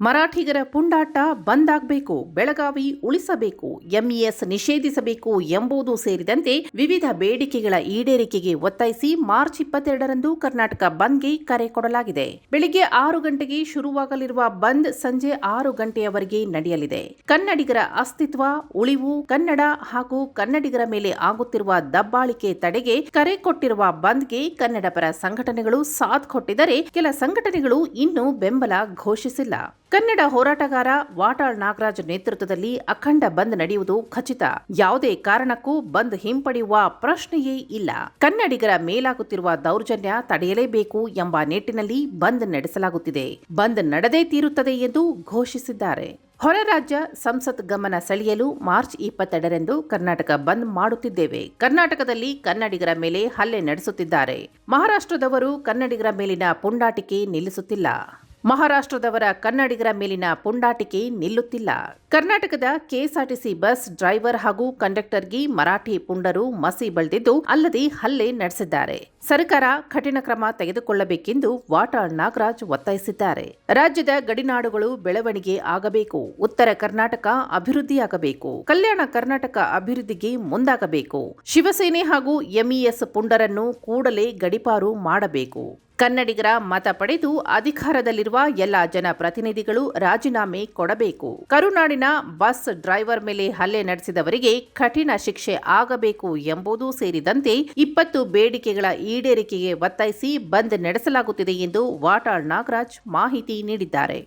ಮರಾಠಿಗರ ಪುಂಡಾಟ ಬಂದಾಗಬೇಕು, ಬೆಳಗಾವಿ ಉಳಿಸಬೇಕು ಎಂಇಎಸ್ ನಿಷೇಧಿಸಬೇಕು ಎಂಬುದು ಸೇರಿದಂತೆ ವಿವಿಧ ಬೇಡಿಕೆಗಳ ಈಡೇರಿಕೆಗೆ ಒತ್ತಾಯಿಸಿ ಮಾರ್ಚ್ ಇಪ್ಪತ್ತೆರಡರಂದು ಕರ್ನಾಟಕ ಬಂದ್ಗೆ ಕರೆ ಕೊಡಲಾಗಿದೆ. ಬೆಳಿಗ್ಗೆ ಆರು ಗಂಟೆಗೆ ಶುರುವಾಗಲಿರುವ ಬಂದ್ ಸಂಜೆ ಆರು ಗಂಟೆಯವರೆಗೆ ನಡೆಯಲಿದೆ. ಕನ್ನಡಿಗರ ಅಸ್ತಿತ್ವ, ಉಳಿವು, ಕನ್ನಡ ಹಾಗೂ ಕನ್ನಡಿಗರ ಮೇಲೆ ಆಗುತ್ತಿರುವ ದಬ್ಬಾಳಿಕೆ ತಡೆಗೆ ಕರೆ ಕೊಟ್ಟಿರುವ ಬಂದ್ಗೆ ಕನ್ನಡ ಪರ ಸಂಘಟನೆಗಳು ಸಾಥ್ ಕೊಟ್ಟಿದ್ದರೆ ಕೆಲ ಸಂಘಟನೆಗಳು ಇನ್ನೂ ಬೆಂಬಲ ಘೋಷಿಸಿಲ್ಲ. ಕನ್ನಡ ಹೋರಾಟಗಾರ ವಾಟಾಳ್ ನಾಗರಾಜ್ ನೇತೃತ್ವದಲ್ಲಿ ಅಖಂಡ ಬಂದ್ ನಡೆಯುವುದು ಖಚಿತ. ಯಾವುದೇ ಕಾರಣಕ್ಕೂ ಬಂದ್ ಹಿಂಪಡೆಯುವ ಪ್ರಶ್ನೆಯೇ ಇಲ್ಲ. ಕನ್ನಡಿಗರ ಮೇಲಾಗುತ್ತಿರುವ ದೌರ್ಜನ್ಯ ತಡೆಯಲೇಬೇಕು ಎಂಬ ನಿಟ್ಟಿನಲ್ಲಿ ಬಂದ್ ನಡೆಸಲಾಗುತ್ತಿದೆ. ಬಂದ್ ನಡೆದೇ ತೀರುತ್ತದೆ ಎಂದು ಘೋಷಿಸಿದ್ದಾರೆ. ಹೊರ ರಾಜ್ಯ ಸಂಸತ್ ಗಮನ ಸೆಳೆಯಲು ಮಾರ್ಚ್ ಇಪ್ಪತ್ತೆರಡರಂದು ಕರ್ನಾಟಕ ಬಂದ್ ಮಾಡುತ್ತಿದ್ದೇವೆ. ಕರ್ನಾಟಕದಲ್ಲಿ ಕನ್ನಡಿಗರ ಮೇಲೆ ಹಲ್ಲೆ ನಡೆಸುತ್ತಿದ್ದಾರೆ. ಮಹಾರಾಷ್ಟ್ರದವರು ಕನ್ನಡಿಗರ ಮೇಲಿನ ಪುಂಡಾಟಿಕೆ ನಿಲ್ಲಿಸುತ್ತಿಲ್ಲ. ಮಹಾರಾಷ್ಟ್ರದವರ ಕನ್ನಡಿಗರ ಮೇಲಿನ ಪುಂಡಾಟಿಕೆ ನಿಲ್ಲುತ್ತಿಲ್ಲ. ಕರ್ನಾಟಕದ ಕೆಎಸ್ಆರ್ಟಿಸಿ ಬಸ್ ಡ್ರೈವರ್ ಹಾಗೂ ಕಂಡಕ್ಟರ್ಗೆ ಮರಾಠಿ ಪುಂಡರು ಮಸಿ ಬಳಿದಿದ್ದು ಅಲ್ಲದೆ ಹಲ್ಲೆ ನಡೆಸಿದ್ದಾರೆ. ಸರ್ಕಾರ ಕಠಿಣ ಕ್ರಮ ತೆಗೆದುಕೊಳ್ಳಬೇಕೆಂದು ವಾಟಾಳ್ ನಾಗರಾಜ್ ಒತ್ತಾಯಿಸಿದ್ದಾರೆ. ರಾಜ್ಯದ ಗಡಿನಾಡುಗಳು ಬೆಳವಣಿಗೆ ಆಗಬೇಕು. ಉತ್ತರ ಕರ್ನಾಟಕ ಅಭಿವೃದ್ಧಿಯಾಗಬೇಕು. ಕಲ್ಯಾಣ ಕರ್ನಾಟಕ ಅಭಿವೃದ್ಧಿಗೆ ಮುಂದಾಗಬೇಕು. ಶಿವಸೇನೆ ಹಾಗೂ ಎಂಇಎಸ್ ಪುಂಡರನ್ನು ಕೂಡಲೇ ಗಡಿಪಾರು ಮಾಡಬೇಕು. ಕನ್ನಡಿಗರ ಮತ ಪಡೆದು ಅಧಿಕಾರದಲ್ಲಿರುವ ಎಲ್ಲ ಜನಪ್ರತಿನಿಧಿಗಳು ರಾಜೀನಾಮೆ ಕೊಡಬೇಕು. ಕರುನಾಡಿನ ಬಸ್ ಡ್ರೈವರ್ ಮೇಲೆ ಹಲ್ಲೆ ನಡೆಸಿದವರಿಗೆ ಕಠಿಣ ಶಿಕ್ಷೆ ಆಗಬೇಕು ಎಂಬುದು ಸೇರಿದಂತೆ ಇಪ್ಪತ್ತು ಬೇಡಿಕೆಗಳ ಈಡೇರಿಕೆಗೆ ಒತ್ತಾಯಿಸಿ ಬಂದ್ ನಡೆಸಲಾಗುತ್ತಿದೆ ಎಂದು ವಾಟಾಳ್ ನಾಗರಾಜ್ ಮಾಹಿತಿ ನೀಡಿದ್ದಾರೆ.